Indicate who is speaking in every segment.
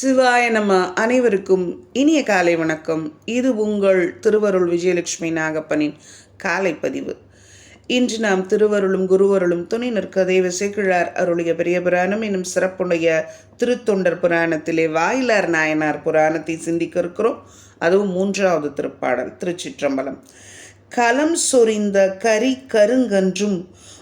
Speaker 1: சிவாய நம்ம அனைவருக்கும் இனிய காலை வணக்கம். இது உங்கள் திருவருள் விஜயலட்சுமி நாகப்பனின் காலை பதிவு இன்று நாம் திருவருளும் குருவருளும் துணை நிற்க தெய்வ சேக்கிழார் அருளிய பெரிய புராணம் என்னும் சிறப்புடைய திருத்தொண்டர் புராணத்திலே வாயிலார் நாயனார் புராணத்தை சிந்திக்க இருக்கிறோம். அதுவும் மூன்றாவது திருப்பாடல் திருச்சிற்றம்பலம். கலம் சொரிந்த கரி கருங்கன்றும்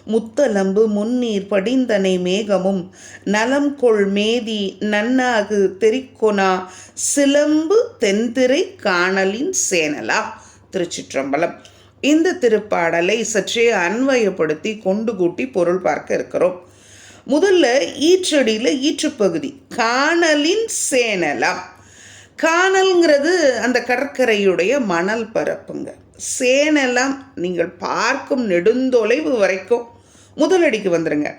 Speaker 1: முத்தலம்பு முன்னீர் படிந்தனை மேகமும் நலம் கொள் மேதி நன்னாகு தெரிக்கொனா சிலம்பு தென்திரை காணலின் சேனலா? திருச்சிற்றம்பலம். இந்த திருப்பாடலை சற்றே அன்வயப்படுத்தி கொண்டு கூட்டி பொருள் பார்க்க இருக்கிறோம். முதல்ல ஈற்றடியில் ஈற்றுப்பகுதி காணலின் சேனலாம் காணல்ங்கிறது அந்த கடற்கரையுடைய மணல் பரப்புங்க. சேனலம் நீங்கள் பார்க்கும் நெடுந்தொலைவு வரைக்கும் முதலடிக்கு வந்துடுங்க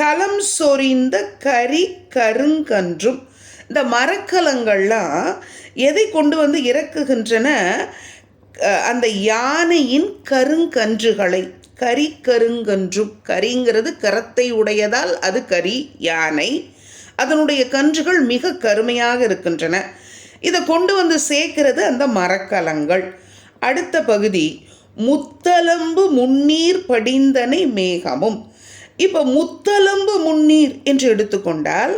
Speaker 1: களம் சொரிந்த கரி கருங்கன்றும் இந்த மரக்கலங்கள்லாம் எதை கொண்டு வந்து இறக்குகின்றன? அந்த யானையின் கருங்கன்றுகளை கரி கருங்கன்றும் கரிங்கிறது கரத்தை உடையதால் அது கரி யானை அதனுடைய கன்றுகள் மிக கருமையாக இருக்கின்றன. இதை கொண்டு வந்து சேர்க்கிறது அந்த மரக்கலங்கள். அடுத்த பகுதி முத்தலம்பு முன்னீர் படிந்தனை மேகமும். இப்போ முத்தலம்பு முன்னீர் என்று எடுத்துக்கொண்டால்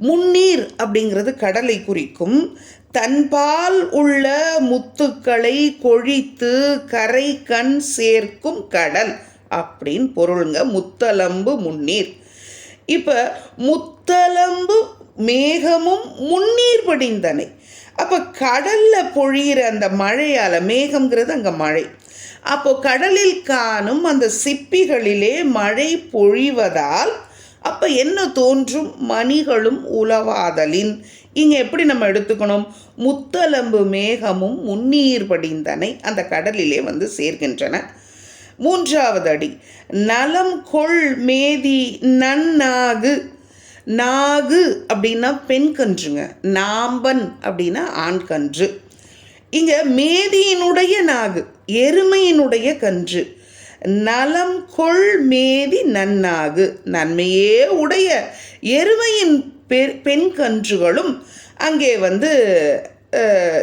Speaker 1: முன்னீர் அப்படிங்கிறது கடலை குறிக்கும். தன்பால் உள்ள முத்துக்களை கொழித்து கரை கண் சேர்க்கும் கடல் அப்படின்னு பொருளுங்க முத்தலம்பு முன்னீர். இப்போ முத்தலம்பு மேகமும் முன்னீர் படிந்தனை. அப்போ கடலில் பொழியிற அந்த மழையால் மேகம்ங்கிறது அங்கே மழை. அப்போ கடலில் காணும் அந்த சிப்பிகளிலே மழை பொழிவதால் அப்போ என்ன தோன்றும்? மணிகளும் உலவாதலின். இங்கே எப்படி நம்ம எடுத்துக்கணும்? முத்தலம்பு மேகமும் முன்னீர் படிந்தனை அந்த கடலிலே வந்து சேர்கின்றன. மூன்றாவது அடி. நலம் கொள் மேதி நன்னாகு. நாகு அப்படின்னா பெண் கன்றுங்க. நாம்பன் அப்படின்னா ஆண் கன்று. இங்கே மேதியினுடைய நாகு எருமையினுடைய கன்று. நலம் கொள் மேதி நன்னாகு. நன்மையே உடைய எருமையின் பெ- பெண் கன்றுகளும் அங்கே வந்து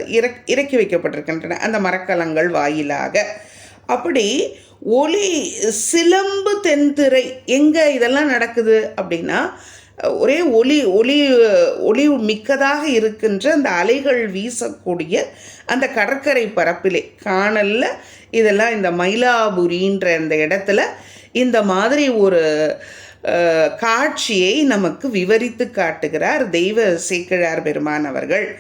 Speaker 1: இறக் இறக்கி வைக்கப்பட்டிருக்கின்றன. அந்த மரக்கலங்கள் வாயிலாக. அப்படி ஒளி சிலம்பு தென்திரை எங்கே இதெல்லாம் நடக்குது அப்படின்னா ஒரே ஒளி ஒளி ஒளி மிக்கதாக இருக்கின்ற அந்த அலைகள் வீசக்கூடிய அந்த கடற்கரை பரப்பிலே காணலில் இதெல்லாம் இந்த மயிலாபுரின்ற அந்த இடத்துல இந்த மாதிரி ஒரு காட்சியை நமக்கு விவரித்து காட்டுகிறார் தெய்வ சேக்கிழார் பெருமான் அவர்கள்.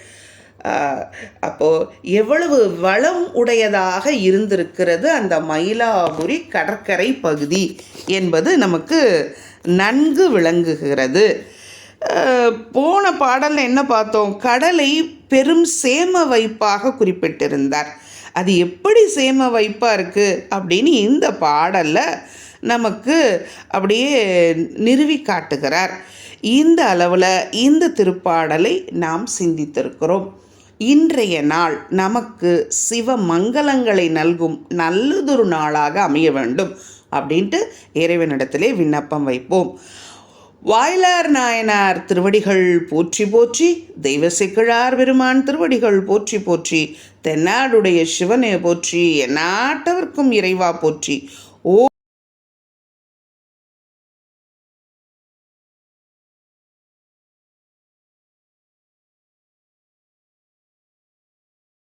Speaker 1: அப்போது எவ்வளவு வளம் உடையதாக இருந்திருக்கிறது அந்த மயிலாபுரி கடற்கரை பகுதி என்பது நமக்கு நன்கு விளங்குகிறது. போன பாடலில் என்ன பார்த்தோம்? கடலை பெரும் சேம வைப்பாக குறிப்பிட்டிருந்தார். அது எப்படி சேம வைப்பாக இருக்குது அப்படின்னு இந்த பாடலில் நமக்கு அப்படியே நிறுவி காட்டுகிறார். இந்த அளவில் இந்த திருப்பாடலை நாம் சிந்தித்திருக்கிறோம். இன்றைய நாள் நமக்கு சிவ மங்களங்களை நல்கும் நல்லதொரு நாளாக அமைய வேண்டும். அப்படின்ட்டு இறைவனிடத்திலே விண்ணப்பம் வைப்போம். வாயிலார் நாயனார் திருவடிகள் போற்றி போற்றி தெய்வ சிக்கிழார் பெருமான் திருவடிகள் போற்றி போற்றி தென்னாடுடைய சிவனை போற்றி எந்நாட்டவர்க்கும் இறைவா போற்றி.